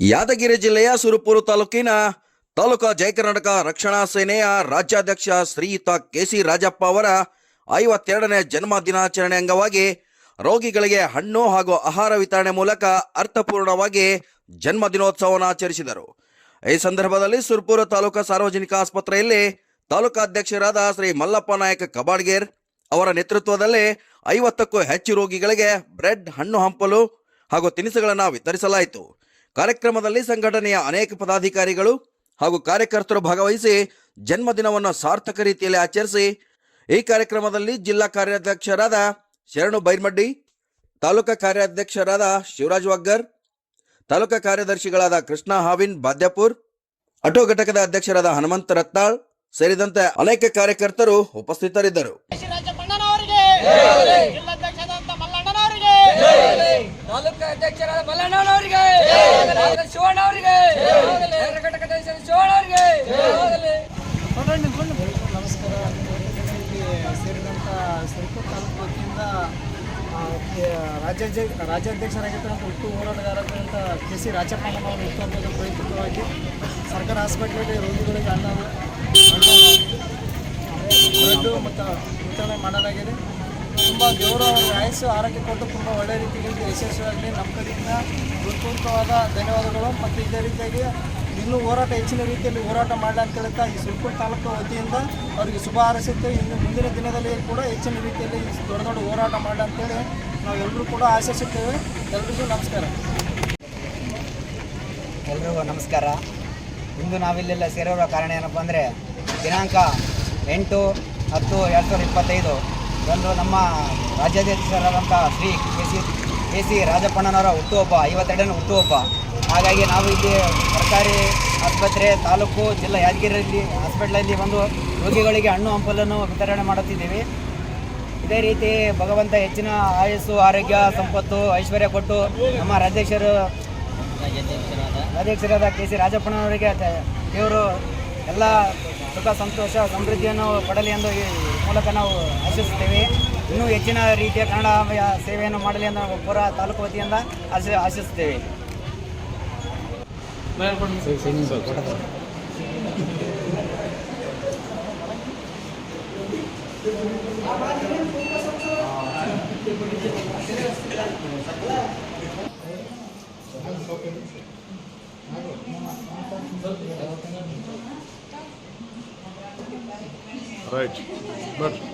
ಯಾದಗಿರಿ ಜಿಲ್ಲೆಯ ಸುರಪುರ ತಾಲೂಕಿನ ತಾಲೂಕಾ ಜಯ ಕರ್ನಾಟಕ ರಕ್ಷಣಾ ಸೇನೆಯ ರಾಜ್ಯಾಧ್ಯಕ್ಷ ಶ್ರೀಯುತ ಕೆಸಿ ರಾಜಪ್ಪ ಅವರ ಐವತ್ತೆರಡನೇ ಜನ್ಮ ದಿನಾಚರಣೆ ಅಂಗವಾಗಿ ರೋಗಿಗಳಿಗೆ ಹಣ್ಣು ಹಾಗೂ ಆಹಾರ ವಿತರಣೆ ಮೂಲಕ ಅರ್ಥಪೂರ್ಣವಾಗಿ ಜನ್ಮ ದಿನೋತ್ಸವವನ್ನು ಆಚರಿಸಿದರು. ಈ ಸಂದರ್ಭದಲ್ಲಿ ಸುರಪುರ ತಾಲೂಕಾ ಸಾರ್ವಜನಿಕ ಆಸ್ಪತ್ರೆಯಲ್ಲಿ ತಾಲೂಕಾಧ್ಯಕ್ಷರಾದ ಶ್ರೀ ಮಲ್ಲಪ್ಪ ನಾಯಕ ಕಬಾಡ್ಗೇರ್ ಅವರ ನೇತೃತ್ವದಲ್ಲಿ ಐವತ್ತಕ್ಕೂ ಹೆಚ್ಚು ರೋಗಿಗಳಿಗೆ ಬ್ರೆಡ್, ಹಣ್ಣು ಹಂಪಲು ಹಾಗೂ ತಿನಿಸುಗಳನ್ನು ವಿತರಿಸಲಾಯಿತು. ಕಾರ್ಯಕ್ರಮದಲ್ಲಿ ಸಂಘಟನೆಯ ಅನೇಕ ಪದಾಧಿಕಾರಿಗಳು ಹಾಗೂ ಕಾರ್ಯಕರ್ತರು ಭಾಗವಹಿಸಿ ಜನ್ಮದಿನವನ್ನು ಸಾರ್ಥಕ ರೀತಿಯಲ್ಲಿ ಆಚರಿಸಿ ಈ ಕಾರ್ಯಕ್ರಮದಲ್ಲಿ ಜಿಲ್ಲಾ ಕಾರ್ಯಾಧ್ಯಕ್ಷರಾದ ಶರಣು ಬೈರ್ಮಡ್ಡಿ ತಾಲೂಕಾ ಕಾರ್ಯಾಧ್ಯಕ್ಷರಾದ ಶಿವರಾಜ್ ವಗ್ಗರ್ ತಾಲೂಕಾ ಕಾರ್ಯದರ್ಶಿಗಳಾದ ಕೃಷ್ಣ ಹಾವಿನ್ ಬಾದ್ಯಾಪುರ್ ಅಟೋ ಘಟಕದ ಅಧ್ಯಕ್ಷರಾದ ಹನುಮಂತ ರತ್ನಾಳ್ ಸೇರಿದಂತೆ ಅನೇಕ ಕಾರ್ಯಕರ್ತರು ಉಪಸ್ಥಿತರಿದ್ದರು. ಜಿಲ್ಲಾಧ್ಯಕ್ಷರಾದ ಮಲ್ಲಣ್ಣನವರಿಗೆ! ತಾಲೂಕು ಅಧ್ಯಕ್ಷರಾದ ಮಲ್ಲಣ್ಣನವರಿಗೆ! ನಮಸ್ಕಾರ ಸೇರಿದಂಥ ಸುರಪುರ ತಾಲೂಕು ವತಿಯಿಂದ ರಾಜ್ಯಾಧ್ಯ ರಾಜ್ಯಾಧ್ಯಕ್ಷರಾಗಿರ್ತಕ್ಕಂಥ ಹುಟ್ಟು ಹೋರಾಟಗಾರರಾದಂಥ ಕೆ ಸಿ ರಾಜಪ್ಪನವರು ಹುಟ್ಟುಹಬ್ಬದ ಪ್ರಯುಕ್ತವಾಗಿ ಸರ್ಕಾರ ಹಾಸ್ಪಿಟ್ಲಿಗೆ ರೋಗಿಗಳಿಗೆ ಅನ್ನ ಮತ್ತು ವಿತರಣೆ ಮಾಡಲಾಗಿದೆ. ತುಂಬ ದೇವರು ಅವರ ಆಯಸ್ಸು ಆರೋಗ್ಯ ಕೊಟ್ಟು ತುಂಬ ಒಳ್ಳೆಯ ರೀತಿಯಲ್ಲಿ ಯಶಸ್ವಿಯಾಗಲಿ ನಮ್ಮ ಕಡೆಯಿಂದ ಹೃತ್ಪೂರ್ವಕವಾದ ಧನ್ಯವಾದಗಳು. ಮತ್ತು ಇದೇ ರೀತಿಯಾಗಿ ಇನ್ನೂ ಹೋರಾಟ ಹೆಚ್ಚಿನ ರೀತಿಯಲ್ಲಿ ಹೋರಾಟ ಅಂತ ಹೇಳ್ತಾ ಈ ಸುಲ್ಕೂರು ತಾಲೂಕು ವತಿಯಿಂದ ಅವರಿಗೆ ಶುಭ ಹಾರೈಸುತ್ತೇವೆ ಇನ್ನು ಮುಂದಿನ ದಿನದಲ್ಲಿ ಕೂಡ ಹೆಚ್ಚಿನ ರೀತಿಯಲ್ಲಿ ದೊಡ್ಡ ದೊಡ್ಡ ಹೋರಾಟ ಮಾಡಲಿ ಅಂತೇಳಿ ನಾವೆಲ್ಲರೂ ಕೂಡ ಆಶಿಸುತ್ತೇವೆ. ಎಲ್ರಿಗೂ ನಮಸ್ಕಾರ. ಎಲ್ರಿಗೂ ನಮಸ್ಕಾರ. ಇಂದು ನಾವಿಲ್ಲೆಲ್ಲ ಸೇರಿರುವ ಕಾರಣ ಏನಪ್ಪ ಅಂದರೆ ದಿನಾಂಕ ಎಂಟು ಹತ್ತು ಎರಡು ಸಾವಿರದ ಇಪ್ಪತ್ತೈದು. ಒಂದು ನಮ್ಮ ರಾಜ್ಯಾಧ್ಯಕ್ಷರಾದಂಥ Shri K C K C ರಾಜಪ್ಪಣ್ಣನವರ ಹುಟ್ಟುಹಬ್ಬ, ಐವತ್ತೆರಡನೇ ಹುಟ್ಟುಹಬ್ಬ. ಹಾಗಾಗಿ ನಾವು ಇಲ್ಲಿ ಸರ್ಕಾರಿ ಆಸ್ಪತ್ರೆ ತಾಲೂಕು ಜಿಲ್ಲಾ ಯಾದಗಿರಿಯಲ್ಲಿ, ಹಾಸ್ಪಿಟ್ಲಲ್ಲಿ ಬಂದು ರೋಗಿಗಳಿಗೆ ಹಣ್ಣು, ಹಂಪಲನ್ನು ವಿತರಣೆ ಮಾಡುತ್ತಿದ್ದೀವಿ. ಇದೇ ರೀತಿ ಭಗವಂತ ಹೆಚ್ಚಿನ ಆಯಸ್ಸು, ಆರೋಗ್ಯ, ಸಂಪತ್ತು, ಐಶ್ವರ್ಯ ಕೊಟ್ಟು ನಮ್ಮ ರಾಜ್ಯಾಧ್ಯಕ್ಷರು ರಾಜ್ಯಾಧ್ಯಕ್ಷರಾದ ಕೆ ಸಿ ರಾಜಪ್ಪನವರಿಗೆ ದ- ದೇವರು ಎಲ್ಲ ಸುಖ, ಸಂತೋಷ, ಸಮೃದ್ಧಿಯನ್ನು ಪಡಲಿ ಎಂದು ಮೂಲಕ ನಾವು ಆಶಿಸುತ್ತೇವೆ. ಇನ್ನೂ ಹೆಚ್ಚಿನ ರೀತಿಯ ಕನ್ನಡ ಸೇವೆಯನ್ನು ಮಾಡಲಿ ಎಂದು ನಾವು ಪೂರ ತಾಲೂಕು ವತಿಯಿಂದ ಆಶಿ, ಆಶಿಸುತ್ತೇವೆ. Right. But